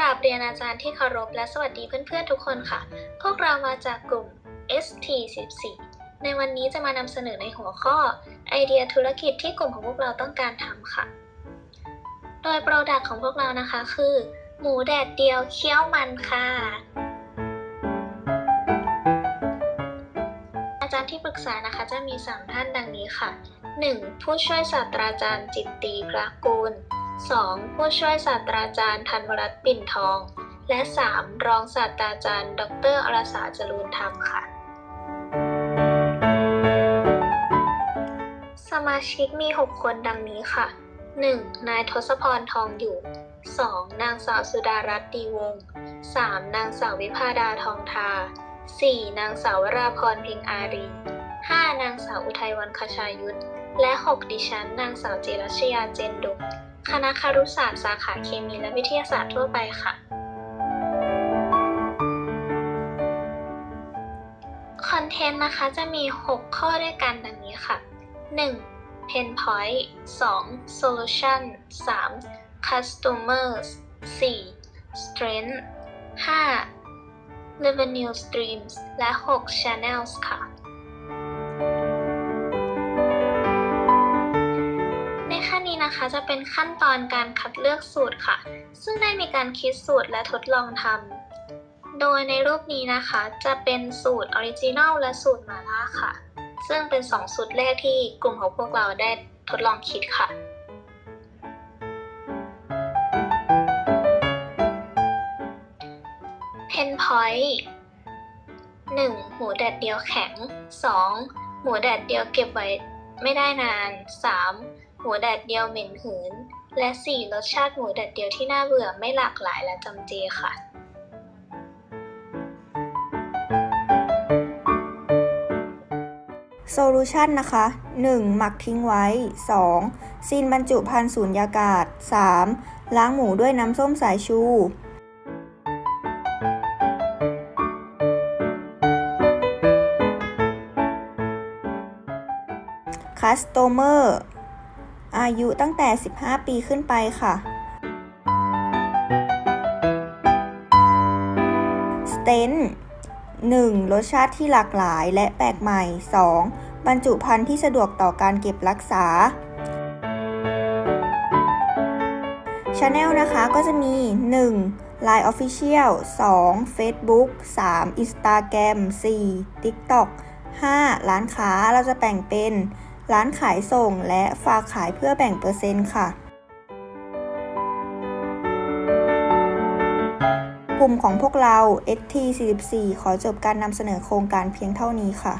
ราบเรียนอาจารย์ที่เคารพและสวัสดีเพื่อนๆทุกคนค่ะ พวกเรามาจากกลุ่ม ST14 ในวันนี้จะมานำเสนอในหัวข้อ ไอเดียธุรกิจที่กลุ่มของพวกเราต้องการทำค่ะ โดยโปรดักต์ของพวกเรานะคะคือ หมูแดดเดียวเคี้ยวมันค่ะ อาจารย์ที่ปรึกษานะคะจะมี 3 ท่านดังนี้ค่ะ 1. ผู้ช่วยศาสตราจารย์จิตตีกระกูล 2. ผู้ช่วยศาสตราจารย์ธันวรัตน์ปิ่นทอง และ 3. รองศาสตราจารย์ ดรอรสาจรูนธรรมค่ะ สมาชิกมี 6 คนดังนี้ค่ะ 1. นายทศพรทองอยู่ 2. นางสาวสุดารัตน์ดีวงศ์ 3. นางสาววิภาดาทองทา 4. นางสาววราพรเพ็งอารี 5. นางสาวอุทัยวันคชายุทธ และ 6 ดิฉัน นางสาวจิรัชยาเจนดุก คณะครุศาสตร์สาขาเคมีและวิทยาศาสตร์ทั่วไปค่ะ คอนเทนต์นะคะจะมี 6 ข้อด้วยกันดังนี้ค่ะ 1. Pain point 2. Solution 3. Customers 4. Strength 5. Revenue streams และ 6. Channels ค่ะ นะคะจะเป็นขั้นตอนการคัดเลือกสูตรค่ะ ซึ่งได้มีการคิดสูตรและทดลองทำโดยในรูปนี้นะคะจะเป็นสูตรออริจินัลและสูตรมาล่าค่ะ ซึ่งเป็น 2 สูตรแรกที่กลุ่มของพวกเราได้ทดลองคิดค่ะเพนพอยต์ 1. หมูแดดเดียวแข็ง 2. หมูแดดเดียวเก็บไว้ไม่ได้นาน 3. หมูแดดเดียวเหม็นหืน และ 4. รสชาติหมูแดดเดียวที่น่าเบื่อไม่หลากหลายและจำเจค่ะโซลูชันนะคะ 1. หมักทิ้งไว้ 2. ซีนบรรจุภัณฑ์สูญญากาศ 3. ล้างหมูด้วยน้ำส้มสายชู คัสโตเมอร์ อายุตั้งแต่ 15 ปีขึ้นไปค่ะ สเตน 1. รสชาติที่หลากหลายและแปลกใหม่ 2. บรรจุภัณฑ์ที่สะดวกต่อการเก็บรักษา Channel นะคะก็จะมี 1. Line Official 2. Facebook 3. Instagram 4. TikTok 5. ร้านค้าเราจะแบ่งเป็น ร้านขายส่งและฝากขายเพื่อแบ่งเปอร์เซ็นต์ค่ะกลุ่มของพวกเรา ST44 ขอจบการนำเสนอโครงการเพียงเท่านี้ค่ะ